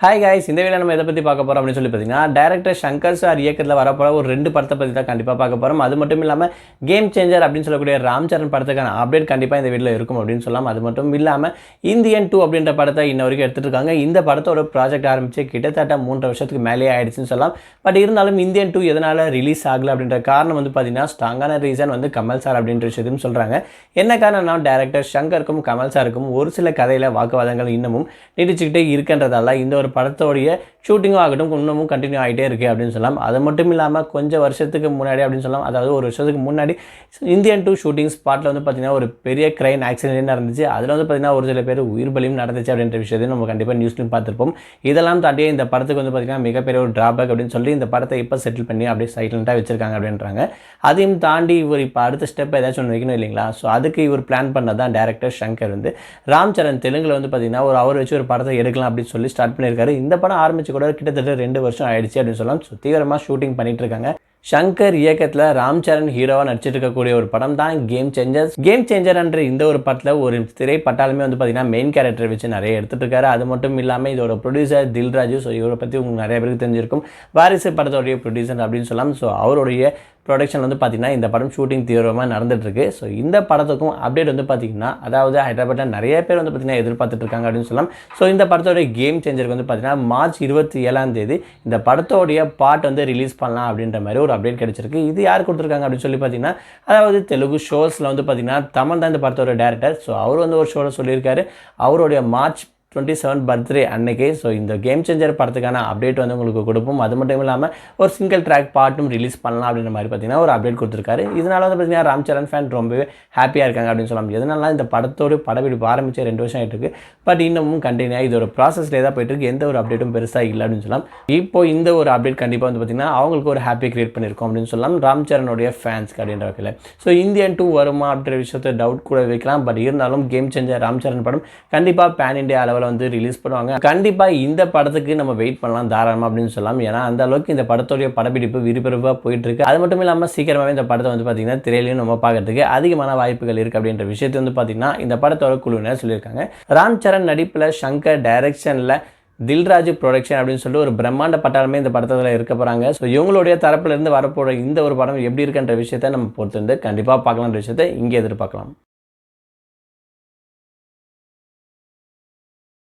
Hi guys இந்த video நம்ம எதை பற்றி பார்க்க போகிறோம் அப்படின்னு சொல்லி பார்த்தீங்கன்னா டேரக்டர் சங்கர் சார் இயக்கத்தில் வரப்போகிற ஒரு ரெண்டு படத்தை பற்றி தான் கண்டிப்பாக பார்க்க போகிறோம் அது மட்டும் இல்லாமல் கேம் சேஞ்சர் அப்படின்னு சொல்லக்கூடிய ராம் சரண் படத்துக்கான அப்டேட் கண்டிப்பாக இந்த வீட்டில் இருக்கும் அப்படின்னு சொல்லலாம் அது மட்டும் இல்லாமல் இந்தியன் டூ அப்படின்ற படத்தை இன்ன வரைக்கும் எடுத்துகிட்டு இருக்காங்க இந்த படத்தோட ப்ராஜெக்ட் ஆரம்பித்து கிட்டத்தட்ட மூன்று வருஷத்துக்கு மேலேயே ஆயிடுச்சுன்னு சொல்லலாம். பட் இருந்தாலும் இந்தியன் டூ எதனால் ரிலீஸ் ஆகலை அப்படின்ற காரணம் வந்து பார்த்தீங்கன்னா ஸ்ட்ராங்கான ரீசன் வந்து கமல் சார் அப்படின்ற விஷயத்தையும் சொல்கிறாங்க என்ன காரணம்னா டேரக்டர் சங்கருக்கும் கமல் சாருக்கும் ஒரு சில கதையில் வாக்குவாதங்கள் இன்னமும் நீடிச்சுக்கிட்டே இருக்கின்றதால இந்த ஒரு படத்தோடைய ஷூட்டிங்கும் ஆகட்டும் இன்னமும் கண்டினியூ ஆகிட்டே இருக்குது அப்படின்னு சொல்லலாம் அது மட்டும் இல்லாமல் கொஞ்சம் வருஷத்துக்கு முன்னாடி அப்படின்னு சொல்லலாம் அதாவது ஒரு வருஷத்துக்கு முன்னாடி இந்தியன் டூ ஷூட்டிங் ஸ்பாட்டில் வந்து பார்த்திங்கன்னா ஒரு பெரிய கிரைன் ஆக்சிடென்ட் நடந்துச்சு. அதில் வந்து பார்த்திங்கன்னா ஒரு சில பேர் உயிர் பலியும் நடந்துச்சு அப்படின்ற விஷயத்தையும் நம்ம கண்டிப்பாக நியூஸ்லையும் பார்த்துருப்போம். இதெல்லாம் தாண்டி இந்த படத்துக்கு வந்து பார்த்திங்கன்னா மிகப்பெரிய ஒரு ட்ராபேக் அப்படின்னு சொல்லி இந்த படத்தை இப்போ செட்டில் பண்ணி அப்படியே சைலண்ட்டாக வச்சுருக்காங்க அப்படின்றாங்க. அதையும் தாண்டி இவர் இப்போ அடுத்த ஸ்டெப் ஏதாச்சும் ஒன்று வைக்கணும் இல்லைங்களா? ஸோ அதுக்கு இவர் பிளான் பண்ணதான் டேரக்டர் சங்கர் வந்து. ராம் சரண் தெலுங்கில் வந்து பார்த்திங்கன்னா ஒரு அவர் வச்சு ஒரு படத்தை எடுக்கலாம் அப்படின்னு சொல்லி ஸ்டார்ட் பண்ணியிருக்காரு இந்த படம் ஆரம்பிச்சு கூட கிட்டத்தட்ட ரெண்டு வருஷம் ஆயிடுச்சு அப்படின்னு சொல்லலாம். ஸோ தீவிரமாக ஷூட்டிங் பண்ணிட்டு இருக்காங்க சங்கர் இயக்கத்தில் ராம் சரண் ஹீரோவாக நடிச்சிட்டு இருக்கக்கூடிய ஒரு படம் தான் கேம் சேஞ்சர்ஸ் கேம் சேஞ்சர்ன்ற இந்த ஒரு படத்தில் ஒரு திரைப்பட்டாலுமே வந்து பார்த்தீங்கன்னா மெயின் கேரக்டர் வச்சு நிறைய எடுத்துட்டு இருக்காரு அது மட்டும் இல்லாமல் இதோட ப்ரொடியூசர் தில்ராஜு. ஸோ இவரை பற்றி உங்களுக்கு நிறைய பேருக்கு தெரிஞ்சிருக்கும். வாரிசு படத்தோடைய ப்ரொடியூசர் அப்படின்னு சொல்லலாம். ஸோ அவருடைய ப்ரொடக்ஷன் வந்து பார்த்திங்கன்னா இந்த படம் ஷூட்டிங் தீவிரமாக நடந்துட்டுருக்கு. ஸோ இந்த படத்துக்கும் அப்டேட் வந்து பார்த்திங்கன்னா அதாவது ஹைதராபாத்தில் நிறைய பேர் வந்து பார்த்திங்கன்னா எதிர்பார்த்துட்டு இருக்காங்க அப்படின்னு சொல்லலாம். ஸோ இந்த படத்தோடைய கேம் சேஞ்சருக்கு வந்து பார்த்திங்கன்னா மார்ச் இருபத்தி ஏழாம் தேதி இந்த படத்தோடைய பாட் வந்து ரிலீஸ் பண்ணலாம் அப்படின்ற மாதிரி ஒரு அப்டேட் கிடச்சிருக்கு. இது யார் கொடுத்துருக்காங்க அப்படின்னு சொல்லி பார்த்தீங்கன்னா அதாவது தெலுங்கு ஷோஸில் வந்து பார்த்திங்கன்னா தமிழ் தான் இந்த படத்தோட டேரக்டர் ஸோ அவர் வந்து ஒரு ஷோவில் சொல்லியிருக்காரு. அவருடைய மார்ச் டுவெண்ட்டி செவன் பர்த்டே அன்னைக்கு. ஸோ இந்த கேம் சேஞ்சர் படத்துக்கான அப்டேட் வந்து உங்களுக்கு கொடுப்போம். அது மட்டும் இல்லாமல் ஒரு சிங்கிள் ட்ராக் பாட்டும் ரிலீஸ் பண்ணலாம் அப்படின்ற மாதிரி பார்த்தீங்கன்னா ஒரு அப்டேட் கொடுத்துருக்காரு. இதனால வந்து பார்த்தீங்கன்னா ராம் சரண் ஃபேன் ரொம்பவே ஹாப்பியாக இருக்காங்க அப்படின்னு சொல்லலாம். எதனால இந்த படத்தோடு படப்பிடிப்பு ஆரம்பிச்சு ரெண்டு வருஷம் ஆகிட்டு இருக்கு பட் இன்னமும் கண்டினியூ இதோட ப்ராசஸ்லேயே தான் போயிட்டு இருக்கு எந்த ஒரு அப்டேட்டும் பெருசாக இல்லை அப்படின்னு சொல்லலாம். இப்போ இந்த ஒரு அப்டேட் கண்டிப்பாக வந்து பார்த்தீங்கன்னா அவங்களுக்கு ஒரு ஹாப்பி கிரியேட் பண்ணியிருக்கோம் அப்படின்னு சொல்லலாம். ராம் சரணுடைய ஃபேன்ஸ்க்கு அப்படின்ற வகையில். ஸோ இந்தியன் டூ வருமா அப்படின்ற விஷயத்தை டவுட் கூட வைக்கலாம். பட் இருந்தாலும் கேம் சேஞ்சர் ராம் சரண் படம் கண்டிப்பாக பேன் இண்டியா அளவில் வந்து ரிலீஸ் பண்ணுவாங்க. கண்டிப்பாக இந்த படத்துக்கு நம்ம வெயிட் பண்ணலாம் தாராளமாக அப்படின்னு சொல்லலாம் ஏன்னா அந்த அளவுக்கு இந்த படத்துடைய படப்பிடிப்பு விறுவிறுப்பாக போயிட்டு இருக்கு அது மட்டும் இல்லாமல் சீக்கிரமாகவே இந்த படத்தை வந்து பார்த்தீங்கன்னா திரையிலையும் நம்ம பார்க்கறதுக்கு அதிகமான வாய்ப்புகள் இருக்குது அப்படின்ற விஷயத்தை வந்து பார்த்தீங்கன்னா இந்த படத்தோட குழுவினர் சொல்லியிருக்காங்க. ராம் சரண் நடிப்பில் சங்கர் டைரக்ஷனில் தில்ராஜ் ப்ரொடக்ஷன் அப்படின்னு சொல்லிட்டு ஒரு பிரம்மாண்ட பட்டாளமே இந்த படத்தில் இருக்க போகிறாங்க ஸோ இவங்களுடைய தரப்புலேருந்து வரப்போகிற இந்த ஒரு படம் எப்படி இருக்குன்ற விஷயத்தை நம்ம பொறுத்திருந்து கண்டிப்பாக பார்க்கலான்ற விஷயத்தை இங்கே எதிர்பார்க்கலாம்.